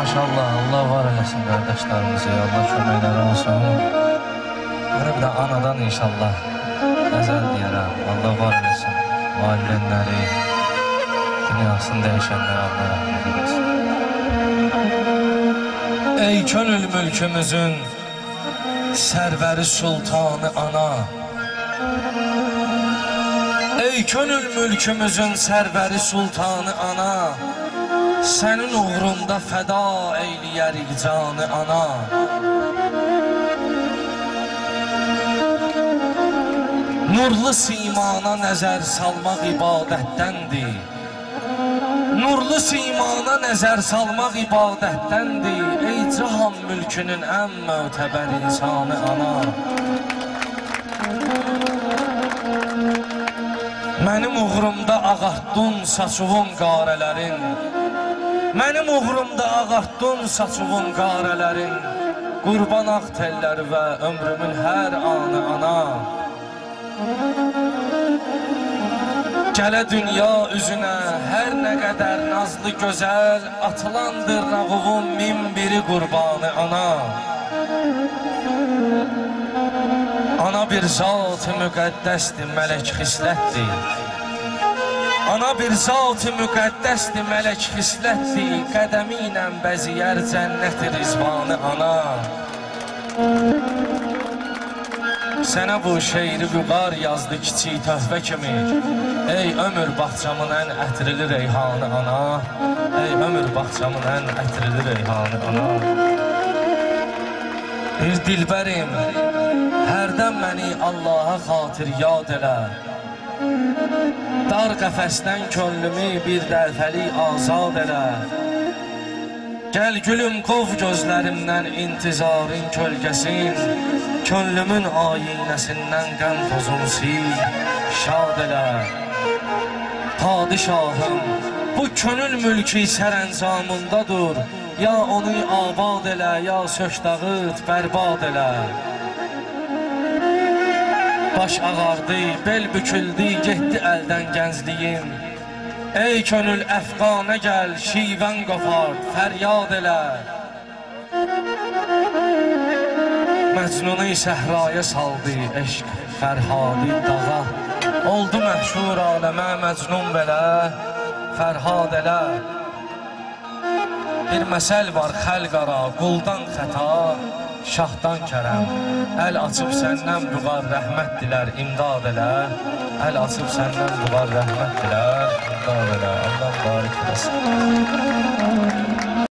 maşallah. Allah var eləsin qardaşlarımızı. Allah köməkləri olsun. Mənə bir də anadan inşallah nəzər deyərəm. Allah var eləsin. Valideynləri, dünyasını dəyişənlərə Allah rəhmət eləsin. Ey könül mülkümüzün sərvəri sultanı ana. Ey könül mülkümüzün sərvəri sultanı ana. Sənin uğrunda fəda eyləyərik canı ana. Nurlu simana nəzər salmaq ibadətdəndir. Nurlu simana nəzər salmaq ibadətdəndir. Ey cahan mülkünün ən mötəbər insanı ana. Mənim uğrumda ağartdın saçuvun qarələrin. Mənim uğrumda ağartdın saçuvun qarələrin. Qurban ağ telləri və ömrümün hər anı ana. Gələ dünya üzünə hər nə qədər nazlı gözəl atılandır nağuvun min biri qurbanı ana. Ana bir zat-ı müqəddəsdir, mələk xislətdir. Ana bir zat-ı müqəddəsdir, mələk xislətdir. Qədəmi ilə bəziyər cənnət rizvanı ana. Sənə bu şeiri vüqar yazdı kiçik töhvə kimi Ey ömür bağçamın ən ətrili reyhanı ana Ey ömür bağçamın ən ətrili reyhanı ana Bir dilbərim Hərdən məni Allaha xatir yad elə Dar qəfəsdən könlümü bir dəfəli azad elə. Gəl gülüm qov gözlərimdən intizarın kölgəsin Könlümün ayinəsindən qəm tozun sil Şad elə. Padişahım bu könül mülki sərəncamındadır. Ya onu abad elə, ya sök dağıt, bərbad elə Baş ağardı, bel büküldü, getdi əldən gəncliyim Ey könül əfqanə gəl, şivən qopart, fəryad elə. Məcnunu səhraya saldı, eşq Fərhadi dağa. Oldu məhşur aləmə məcnun belə Fərhad elə. Bir məsəl var xəlq ara, quldan xəta Şahdan kərəm Əl açıb səndən büqar rəhmət dilər, imdad elə. Əl açıb səndən büqar rəhmət dilər, imdad elə. Allah barik eləsin